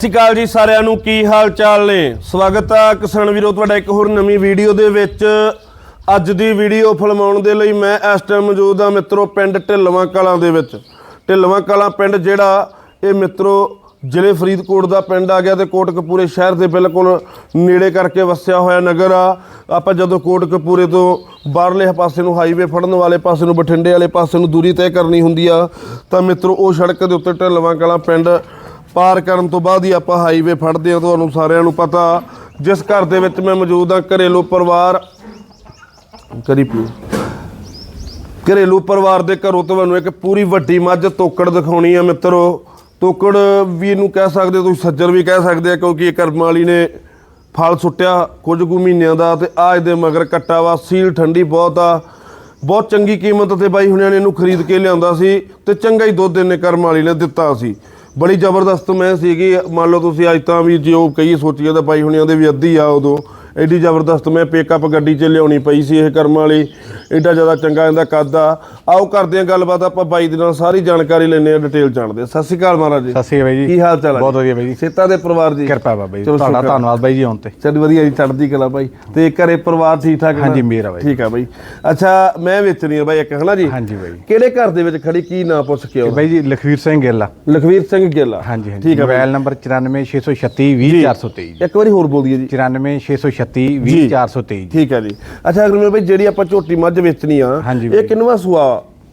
ਸਤਿ ਸ਼੍ਰੀ ਅਕਾਲ ਜੀ ਸਾਰਿਆਂ ਨੂੰ, ਕੀ ਹਾਲ ਚਾਲ ਨੇ? ਸਵਾਗਤ ਆ ਕਿਸਾਨ ਵੀਰੋ, ਤੁਹਾਡਾ ਇੱਕ ਹੋਰ ਨਵੀਂ ਵੀਡੀਓ ਦੇ ਵਿੱਚ। ਅੱਜ ਦੀ ਵੀਡੀਓ ਫਿਲਮਾਉਣ ਦੇ ਲਈ ਮੈਂ ਇਸ ਟਾਈਮ ਮੌਜੂਦ ਹਾਂ ਮਿੱਤਰੋ, ਪਿੰਡ ਢਿੱਲਵਾਂ ਕਲਾਂ ਦੇ ਵਿੱਚ। ਢਿੱਲਵਾਂ ਕਲਾਂ ਪਿੰਡ ਜਿਹੜਾ, ਇਹ ਮਿੱਤਰੋ, ਜ਼ਿਲ੍ਹੇ ਫਰੀਦਕੋਟ ਦਾ ਪਿੰਡ ਆ ਗਿਆ ਤੇ ਕੋਟਕਪੂਰੇ ਸ਼ਹਿਰ ਦੇ ਬਿਲਕੁਲ ਨੇੜੇ ਕਰਕੇ ਵਸਿਆ ਹੋਇਆ ਨਗਰ ਆ। ਆਪਾਂ ਜਦੋਂ ਕੋਟਕਪੂਰੇ ਤੋਂ ਬਾਹਰਲੇ ਪਾਸੇ ਨੂੰ ਹਾਈਵੇ ਫੜਨ ਵਾਲੇ ਪਾਸੇ ਨੂੰ, ਬਠਿੰਡੇ ਵਾਲੇ ਪਾਸੇ ਨੂੰ ਦੂਰੀ ਤੈਅ ਕਰਨੀ ਹੁੰਦੀ ਆ, ਤਾਂ ਮਿੱਤਰੋ, ਉਹ ਸੜਕ ਦੇ ਉੱਤੇ ਢਿੱਲਵਾਂ ਕਲਾਂ ਪਿੰਡ ਪਾਰ ਕਰਨ ਤੋਂ ਬਾਅਦ ਹੀ ਆਪਾਂ ਹਾਈਵੇ ਫੜਦੇ ਹਾਂ ਤੁਹਾਨੂੰ ਸਾਰਿਆਂ ਨੂੰ ਪਤਾ। ਜਿਸ ਘਰ ਦੇ ਵਿੱਚ ਮੈਂ ਮੌਜੂਦ ਹਾਂ ਘਰੇਲੂ ਪਰਿਵਾਰ। ਕਰੀ ਪੀ ਘਰੇਲੂ ਪਰਿਵਾਰ ਦੇ ਘਰੋਂ ਤੁਹਾਨੂੰ ਇੱਕ ਪੂਰੀ ਵੱਡੀ ਮੱਝ ਤੋਕੜ ਦਿਖਾਉਣੀ ਆ ਮਿੱਤਰੋ। ਤੋਕੜ ਵੀ ਇਹਨੂੰ ਕਹਿ ਸਕਦੇ ਹੋ, ਤੁਸੀਂ ਸੱਜਰ ਵੀ ਕਹਿ ਸਕਦੇ ਆ ਕਿਉਂਕਿ ਇਹ ਕਰਮ ਵਾਲੀ ਨੇ ਫਲ ਸੁੱਟਿਆ ਕੁਝ ਕੁ ਮਹੀਨਿਆਂ ਦਾ ਤੇ ਆ ਇਹਦੇ ਮਗਰ ਕੱਟਾ ਵਾ ਸੀਲ ਠੰਡੀ ਬਹੁਤ ਆ। ਬਹੁਤ ਚੰਗੀ ਕੀਮਤ ਤੇ ਬਾਈ ਹੁਣਿਆਂ ਨੇ ਇਹਨੂੰ ਖਰੀਦ ਕੇ ਲਿਆਂਦਾ ਸੀ ਤੇ ਚੰਗਾ ਹੀ ਦੁੱਧ ਇਹਨੇ ਕਰਮ ਵਾਲੀ ਨੇ ਦਿੱਤਾ ਸੀ। ਬੜੀ ਜ਼ਬਰਦਸਤ ਮੈਂ ਸੀਗੀ, ਮੰਨ ਲਓ ਤੁਸੀਂ ਅੱਜ ਤਾਂ ਵੀ ਜੇ ਉਹ ਕਈ ਸੋਚੀਏ ਤਾਂ ਬਾਈ ਹੁਣਿਆਂ ਦੇ ਵੀ ਅੱਧੀ ਆ ਉਦੋਂ। ਐਡੀ ਜ਼ਬਰਦਸਤ ਮੈਂ ਪਿਕਅਪ ਗੱਡੀ 'ਚ ਲਿਆਉਣੀ ਪਈ ਸੀ ਇਹ ਕਰਮ ਵਾਲੀ। ਐਡਾ ਜ਼ਿਆਦਾ ਚੰਗਾ ਇਹਦਾ ਕੱਦ ਆ। ਆਓ ਕਰਦੇ ਆ ਗੱਲਬਾਤ ਆਪਾਂ ਬਾਈ ਦੇ ਨਾਲ ਸਾਰੀ ਜਾਣਕਾਰੀ ਲੈਣੇ ਆ ਡਿਟੇਲ ਜਾਣਦੇ ਆ ਸਤਿ ਸ਼੍ਰੀ ਅਕਾਲ ਮਹਾਰਾਜ ਜੀ। ਸਤਿ ਸ਼੍ਰੀ ਅਕਾਲ ਬਾਈ ਜੀ। ਕੀ ਹਾਲ ਚਾਲ ਹੈ ਬਹੁਤ ਵਧੀਆ ਬਾਈ ਜੀ। ਸੇਤਾ ਦੇ ਪਰਿਵਾਰ ਦੀ? ਕਿਰਪਾ ਬਾਬਾ ਜੀ। ਤੁਹਾਡਾ। ਧੰਨਵਾਦ ਬਾਈ ਜੀ ਆਉਣ ਤੇ। ਚੱਲ ਵਧੀਆ ਜੀ ਚੜ੍ਹਦੀ ਕਲਾ ਬਾਈ। ਤੇ ਘਰੇ ਪਰਿਵਾਰ ਠੀਕ ਠਾਕ ਹੈ? ਹਾਂਜੀ, ਮੇਰਾ ਬਾਈ। ਠੀਕ ਆ ਬਾਈ। ਅੱਛਾ ਮੈਂ ਵੇਚਣੀ ਆ ਬਾਈ ਇੱਕ ਹਨਾ ਜੀ? ਹਾਂਜੀ ਬਾਈ। ਕਿਹੜੇ ਘਰ ਦੇ ਵਿੱਚ ਖੜੀ ਕੀ ਨਾਂ ਪੁੱਛ ਕੇ ਆਉਂਦਾ ਬਾਈ ਜੀ ਲਖਵੀਰ ਸਿੰਘ ਗਿੱਲ ਆ। ਲਖਵੀਰ ਸਿੰਘ ਗਿੱਲ ਹਾਂਜੀ ਹਾਂਜੀ। ਠੀਕ ਆ ਬਾਈ। ਮੋਬਾਈਲ ਨੰਬਰ 94636 20423 ਇੱਕ ਵਾਰੀ ਹੋਰ ਬੋਲ ਦਈਏ ਜੀ 94636 20423 ਠੀਕ ਹੈ ਜੀ। ਅੱਛਾ ਅਗਰਮੇਲ ਬਾਈ ਜਿਹੜੀ ਆਪਾਂ ਝੋਟੀ ਮੱਝ ਵੇਚਣੀ ਆ ਹਾਂਜੀ ਇਹ ਬਾਈ। ਕਿੰਨਵਾ ਸੂਆ?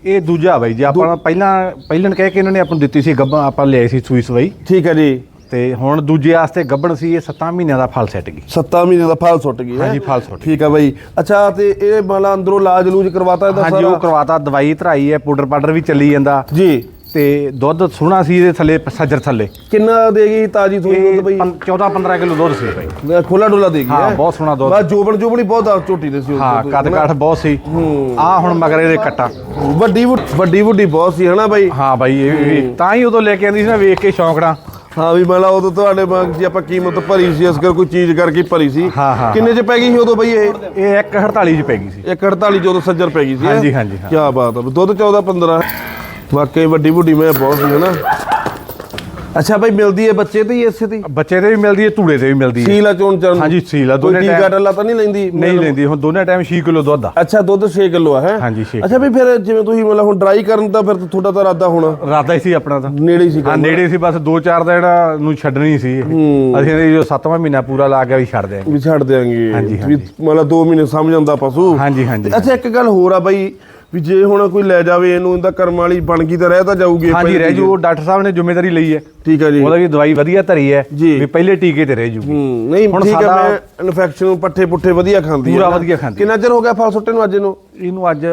ਇਹ ਦੂਜਾ ਬਾਈ ਜੀ ਆਪਾਂ ਪਹਿਲਾਂ ਪਹਿਲਣ ਕਹਿ ਕੇ ਇਹਨਾਂ ਨੇ ਆਪਾਂ ਨੂੰ ਦਿੱਤੀ ਸੀ ਗੱਬਾ ਆਪਾਂ ਲਿਆਏ ਸੀ ਸੂਈ ਸਵਾਈ। ਠੀਕ ਹੈ ਜੀ। ਤੇ ਹੁਣ ਦੂਜੇ ਵਾਸਤੇ ਗੱਬਣ ਸੀ ਇਹ 7 ਮਹੀਨਿਆਂ ਦਾ ਫਲ ਸੈੱਟ ਗਈ। 7 ਮਹੀਨੇ ਦਾ ਫਲ ਸੁੱਟ ਗਈ ਹੈ। ਹਾਂਜੀ, ਫਲ ਸੁੱਟ ਠੀਕ ਆ ਬਾਈ। ਅੱਛਾ ਤੇ ਇਹ ਮਾਲਾ ਅੰਦਰੋਂ ਲਾਜ ਲੂਜ ਕਰਵਾਤਾ ਇਹਦਾ ਹਾਂਜੀ ਉਹ ਕਰਵਾਤਾ ਦਵਾਈ ਧਰਾਈ ਹੈ ਪਾਊਡਰ ਪਾਊਡਰ ਵੀ ਚੱਲੀ ਜਾਂਦਾ। ਜੀ। ਤੇ ਦੁੱਧ ਸੋਹਣਾ ਸੀ ਇਹਦੇ ਥੱਲੇ ਸੱਜਰ ਥੱਲੇ। ਕਿੰਨਾ ਦੇਗੀ ਤਾਜੀ ਥੋੜੀ ਦੁੱਧ ਬਾਈ? 14 15 ਕਿਲੋ ਦੁੱਧ ਸੀ ਬਾਈ। ਖੋਲਾ ਡੋਲਾ ਦੇਗੀ ਹਾਂ, ਹੈਂ? ਬਹੁਤ ਸੋਹਣਾ ਦੁੱਧ। ਬਸ ਜੋਬਨ ਜੋਬਣੀ ਬਹੁਤ ਝੋਟੀ ਦੇ ਸੀ ਉਹ ਹਾਂ ਕੱਦ? ਕਾਠ ਬਹੁਤ ਸੀ। ਆ ਹੁਣ ਮਗਰ ਇਹਦੇ ਕੱਟਾ। ਵੱਡੀ ਵੱਡੀ ਵੱਡੀ ਬਹੁਤ ਸੀ ਹਨਾ ਬਾਈ? ਹਾਂ ਬਾਈ ਇਹ ਵੀ ਤਾਂ ਹੀ ਉਦੋਂ ਲੈ ਕੇ ਆਂਦੀ ਸੀ ਨਾ ਵੇਖ ਕੇ ਸ਼ੌਂਕੜਾ ਹਾਂ ਵੀ ਮੈਂ ਲਾ ਉਦੋਂ ਤੁਹਾਡੇ ਵਾਂਗ ਜੀ ਆਪਾਂ ਕੀਮਤ ਭਰੀ ਸੀ ਇਸ ਕਰ ਕੋਈ ਚੀਜ਼ ਕਰਕੇ ਭਰੀ ਸੀ। ਹਾਂ, ਹਾਂ, ਕਿੰਨੇ ਚ ਪੈ ਗਈ ਸੀ ਉਦੋਂ ਬਾਈ ਇਹ? ਇਹ 148 ਚ ਪੈ ਗਈ ਸੀ। 148 ਜਦੋਂ ਸੱਜਰ ਪੈ ਗਈ ਸੀ ਹਾਂਜੀ, ਹਾਂਜੀ, ਹਾਂ। ਕੀ ਬਾਤ ਆ ਦੁੱਧ 14 15 ਵਾਕਈ ਵੱਡੀ ਵੱਡੀ ਮੈਂ ਬਹੁਤ ਸੀ ਹਨਾ। ਅੱਛਾ ਬਾਈ ਮਿਲਦੀ ਹੈ ਬੱਚੇ ਤੇ ਹੀ ਇਸੇ ਤੇ ਹੀ? ਬੱਚੇ ਤੇ ਵੀ ਮਿਲਦੀ ਹੈ ਧੂੜੇ ਤੇ ਵੀ ਮਿਲਦੀ ਹੈ ਸੀਲਾ ਚੋਣ ਚਰਨ? ਹਾਂਜੀ, ਸੀਲਾ ਦੋਨੇ ਟੀਕਾ ਟਾਈਮ- ਟੱਲਾ ਤਾਂ ਨਹੀਂ ਲੈਂਦੀ? ਨਹੀਂ ਲੈਂਦੀ ਹੁਣ ਦੋਨੇ ਟਾਈਮ 6 ਕਿਲੋ ਦੁੱਧ ਆ। ਅੱਛਾ ਦੁੱਧ 6 ਕਿਲੋ ਆ ਹੈ? ਹਾਂਜੀ, ਛੇ ਅੱਛਾ ਵੀ ਫਿਰ ਜਿਵੇਂ ਤੁਸੀਂ ਮਤਲਬ ਹੁਣ ਡਰਾਈ ਕਰਨ ਦਾ ਫਿਰ ਤੁਹਾਡਾ ਤਾਂ ਇਰਾਦਾ ਹੋਣਾ। ਰਾਦਾ ਹੀ ਸੀ ਆਪਣਾ ਤਾਂ। ਨੇੜੇ ਹੀ ਸੀ ਹਾਂ ਕੰਮ। ਨੇੜੇ ਸੀ ਬਸ 2-4 ਦਾ ਜਿਹੜਾ ਨੂੰ ਛੱਡਣੀ ਸੀ। ਇਹ। ਅਸੀਂ ਇਹਦੇ ਜੋ 7ਵਾਂ ਮਹੀਨਾ ਪੂਰਾ ਲਾ ਕੇ ਵੀ ਛੱਡ ਦਿਆਂਗੇ। ਵੀ ਛੱਡ ਦਿਆਂਗੇ। ਹਾਂਜੀ, ਮਤਲਬ 2 ਮਹੀਨੇ ਸਮਝ ਜਾਂਦਾ ਪਸ਼ੂ। ਹਾਂਜੀ ਹਾਂਜੀ। ਅੱਛਾ ਇੱਕ ਗੱਲ ਹੋਰ ਆ ਬਾਈ ਵੀ ਜੇ ਹੁਣ ਕੋਈ ਲੈ ਜਾਵੇ ਇਹਨੂੰ ਇਹਦਾ ਕਰਮ ਵਾਲੀ ਬਣ ਗਈ ਤਾਂ ਰਹਿ ਤਾਂ ਜਾਊਗੀ ਹਾਂਜੀ ਰਹਿ ਜੂ ਉਹ ਡਾਕਟਰ ਸਾਹਿਬ ਨੇ ਜ਼ਿੰਮੇਵਾਰੀ ਲਈ ਹੈ। ਠੀਕ ਹੈ ਜੀ। ਉਹਦਾ ਵੀ ਦਵਾਈ ਵਧੀਆ ਧਰੀ ਹੈ ਜੀ। ਵੀ ਪਹਿਲੇ ਟੀਕੇ ਤੇ ਰਹਿ ਜੂਗੀ। ਹੂੰ ਨਹੀਂ ਹੁਣ ਠੀਕ ਹੈ ਸਾਡਾ- ਮੈਂ ਇਨਫੈਕਸ਼ਨ ਪੱਠੇ ਪੁੱਠੇ ਵਧੀਆ ਖਾਂਦੀ ਪੂਰਾ ਹੈ ਨਾ। ਵਧੀਆ ਖਾਂਦੀ ਕਿੰਨਾ ਚਿਰ ਹੋ ਗਿਆ ਫਲ ਸੁੱਟੇ ਨੂੰ ਅੱਜ ਇਹਨੂੰ? ਇਹਨੂੰ ਅੱਜ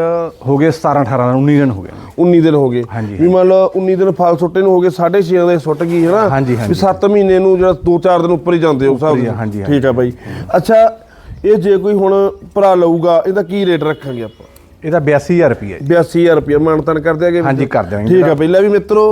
ਹੋ ਗਏ 17 18 19 ਦਿਨ ਹੋ ਗਏ। 19 ਦਿਨ ਹੋ ਗਏ। ਵੀ ਮੰਨ ਲਓ 19 ਦਿਨ ਫਲ ਸੁੱਟੇ ਨੂੰ ਹੋ ਗਏ 6.5 ਦੇ ਸੁੱਟ ਗਈ ਹੈ ਨਾ। ਵੀ 7 ਮਹੀਨੇ ਨੂੰ ਜਿਹੜਾ 2-4 ਦਿਨ ਉੱਪਰ ਹੀ ਜਾਂਦੇ ਹੋ ਸਾਹਿਬ ਠੀਕ ਹੈ ਬਾਈ। ਅੱਛਾ ਇਹ ਜੇ ਕੋਈ ਹੁਣ ਭਰਾ ਲਊਗਾ ਇਹਦਾ ਕੀ ਰੇਟ ਰੱਖਾਂਗੇ ਆਪਾਂ? ਇਹਦਾ 82000 ਰੁਪਏ 82000 ਰੁਪਏ ਮਾਨਤਨ ਕਰ ਦਿਆਂਗੇ ਹਾਂਜੀ, ਕਰ ਦਿਆਂਗੇ। ਠੀਕ ਆ ਪਹਿਲਾਂ ਵੀ ਮਿੱਤਰੋ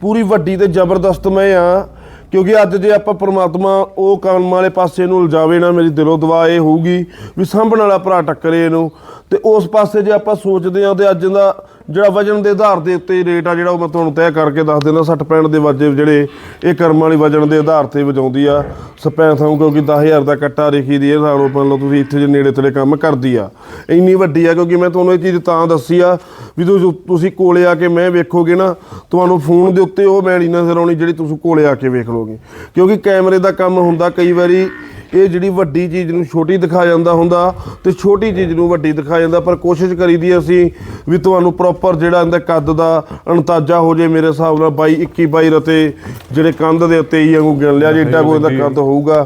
ਪੂਰੀ ਵੱਡੀ ਤੇ ਜ਼ਬਰਦਸਤ ਮੈਂ ਆ ਕਿਉਂਕਿ ਅੱਜ ਜੇ ਆਪਾਂ ਪ੍ਰਮਾਤਮਾ ਉਹ ਕੰਮ ਵਾਲੇ ਪਾਸੇ ਨੂੰ ਲਜਾਵੇ ਨਾ ਮੇਰੀ ਦਿਲੋਂ ਦੁਆ ਇਹ ਹੋਊਗੀ ਵੀ ਸਾਂਭਣ ਵਾਲਾ ਭਰਾ ਟੱਕਰੇ ਇਹਨੂੰ ਤੇ ਉਸ ਪਾਸੇ ਜੇ ਆਪਾਂ ਸੋਚਦੇ ਆ ਤੇ ਅੱਜ ਦਾ ਜਿਹੜਾ ਵਜਨ ਦੇ ਆਧਾਰ ਦੇ ਉੱਤੇ ਰੇਟ ਆ ਜਿਹੜਾ ਉਹ ਮੈਂ ਤੁਹਾਨੂੰ ਤੈਅ ਕਰਕੇ ਦੱਸ ਦਿੰਦਾ 60 65 ਦੇ ਵਾਜੇ ਜਿਹੜੇ ਇਹ ਕਰਮ ਵਾਲੀ ਵਜਨ ਦੇ ਆਧਾਰ ਤੇ ਵਜਾਉਂਦੀ ਆ। ਸਪੈ ਥਾਂ ਕਿਉਂਕਿ 10000 ਦਾ ਕੱਟਾ ਰੇਖੀ ਦੀ ਇਹ ਹਿਸਾਬ ਨਾਲ ਮੰਨ ਲਓ, ਤੁਸੀਂ ਇੱਥੇ ਜੇ ਨੇੜੇ ਤੇੜੇ ਕੰਮ ਕਰਦੀ ਆ। ਇੰਨੀ ਵੱਡੀ ਆ ਕਿਉਂਕਿ ਮੈਂ ਤੁਹਾਨੂੰ ਇਹ ਚੀਜ਼ ਤਾਂ ਦੱਸੀ ਆ ਵੀ ਤੁਸੀਂ ਤੁਸੀਂ ਕੋਲੇ ਆ ਕੇ ਮੈਂ ਵੇਖੋਗੇ ਨਾ, ਤੁਹਾਨੂੰ ਫੋਨ ਦੇ ਉੱਤੇ ਉਹ ਮੈਣੀ ਨਜ਼ਰ ਆਉਣੀ ਜਿਹੜੀ ਤੁਸੀਂ ਕੋਲੇ ਆ ਕੇ ਵੇਖ ਲੋਗੇ ਕਿਉਂਕਿ ਕੈਮਰੇ ਦਾ ਕੰਮ ਹੁੰਦਾ ਕਈ ਵਾਰੀ ਇਹ ਜਿਹੜੀ ਵੱਡੀ ਚੀਜ਼ ਨੂੰ ਛੋਟੀ ਦਿਖਾ ਜਾਂਦਾ ਹੁੰਦਾ ਤੇ ਛੋਟੀ ਚੀਜ਼ ਨੂੰ ਵੱਡੀ ਦਿਖਾ ਜਾਂਦਾ ਪਰ ਕੋਸ਼ਿਸ਼ ਕਰੀਦੀ ਹੈ ਅਸੀਂ ਵੀ ਤੁਹਾਨੂੰ ਪ੍ਰੋਪਰ ਜਿਹੜਾ ਇਹਦਾ ਕੱਦ ਦਾ ਅੰਤਾਜ਼ਾ ਹੋ ਜੇ ਮੇਰੇ ਹਿਸਾਬ ਨਾਲ 22 21 22 ਰਤੇ ਜਿਹੜੇ ਕੰਧ ਦੇ ਉੱਤੇ ਹੀ ਵਾਂਗੂ ਗਿਣ ਲਿਆ ਜਿੱਡਾ ਕੋਈ ਇਹਦਾ ਕੱਦ ਹੋਊਗਾ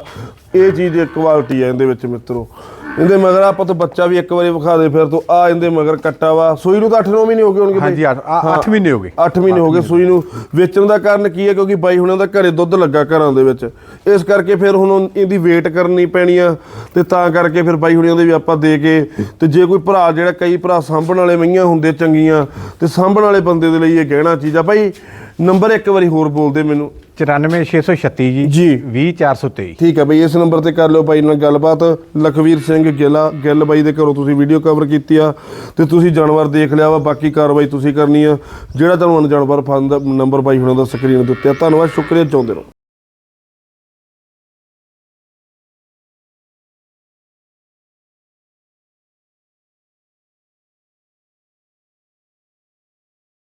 ਇਹ ਚੀਜ਼ ਇੱਕ ਕੁਆਲਿਟੀ ਹੈ ਇਹਦੇ ਵਿੱਚ ਮਿੱਤਰੋ। ਇਹਦੇ ਮਗਰ ਆਪਾਂ ਤਾਂ ਬੱਚਾ ਵੀ ਇੱਕ ਵਾਰੀ ਵਿਖਾ ਦੇ ਫਿਰ ਤੋਂ। ਆ ਇਹਦੇ ਮਗਰ ਕੱਟਾ ਵਾ। ਸੂਈ ਨੂੰ ਤਾਂ 8-9 ਮਹੀਨੇ ਹੋ ਗਏ ਹੋਣਗੇ ਹਾਂਜੀ 8 ਮਹੀਨੇ ਹੋ ਗਏ। 8 ਮਹੀਨੇ ਹੋ ਗਏ ਸੂਈ ਨੂੰ। ਵੇਚਣ ਦਾ ਕਾਰਨ ਕੀ ਹੈ? ਕਿਉਂਕਿ ਬਾਈ ਹੁਣਾਂ ਦਾ ਘਰੇ ਦੁੱਧ ਲੱਗਾ ਘਰਾਂ ਦੇ ਵਿੱਚ। ਇਸ ਕਰਕੇ ਫਿਰ ਹੁਣ ਇਹਦੀ ਵੇਟ ਕਰਨੀ ਪੈਣੀ ਆ। ਤੇ ਤਾਂ ਕਰਕੇ ਫਿਰ ਬਾਈ ਹੁਣਾਂ ਦੇ ਵੀ ਆਪਾਂ ਦੇ ਕੇ ਤੇ ਜੇ ਕੋਈ ਭਰਾ ਜਿਹੜਾ ਕਈ ਭਰਾ ਸਾਂਭਣ ਵਾਲੇ ਮਈਆਂ ਹੁੰਦੇ ਚੰਗੀਆਂ ਤੇ ਸਾਂਭਣ ਵਾਲੇ ਬੰਦੇ ਦੇ ਲਈ ਇਹ ਗਹਿਣਾ ਚੀਜ਼ ਆ। ਬਾਈ ਨੰਬਰ ਇੱਕ ਵਾਰੀ ਹੋਰ ਬੋਲਦੇ ਮੈਨੂੰ। 94636 ਜੀ। ਜੀ। 20423 ਠੀਕ ਹੈ ਬਈ ਇਸ ਨੰਬਰ ਤੇ ਕਰ ਲਿਓ ਬਾਈ ਨਾਲ ਗੱਲਬਾਤ। ਲਖਵੀਰ ਸਿੰਘ ਗਿੱਲਾ ਗਿੱਲ ਬਾਈ ਦੇ ਘਰੋਂ ਤੁਸੀਂ ਵੀਡੀਓ ਕਵਰ ਕੀਤੀ ਆ ਤੇ ਤੁਸੀਂ ਜਾਨਵਰ ਦੇਖ ਲਿਆ ਵਾ ਬਾਕੀ ਕਾਰਵਾਈ ਤੁਸੀਂ ਕਰਨੀ ਆ। ਜਿਹੜਾ ਤੁਹਾਨੂੰ ਜਾਨਵਰ ਫੰਦ ਨੰਬਰ ਬਾਈ ਹੁਣਾਂ ਦਾ ਸਕਰੀਨ ਦੇ ਉੱਤੇ ਆ। ਧੰਨਵਾਦ ਸ਼ੁਕਰੀਆ ਚਾਹੁੰਦੇ ਰਹੋ।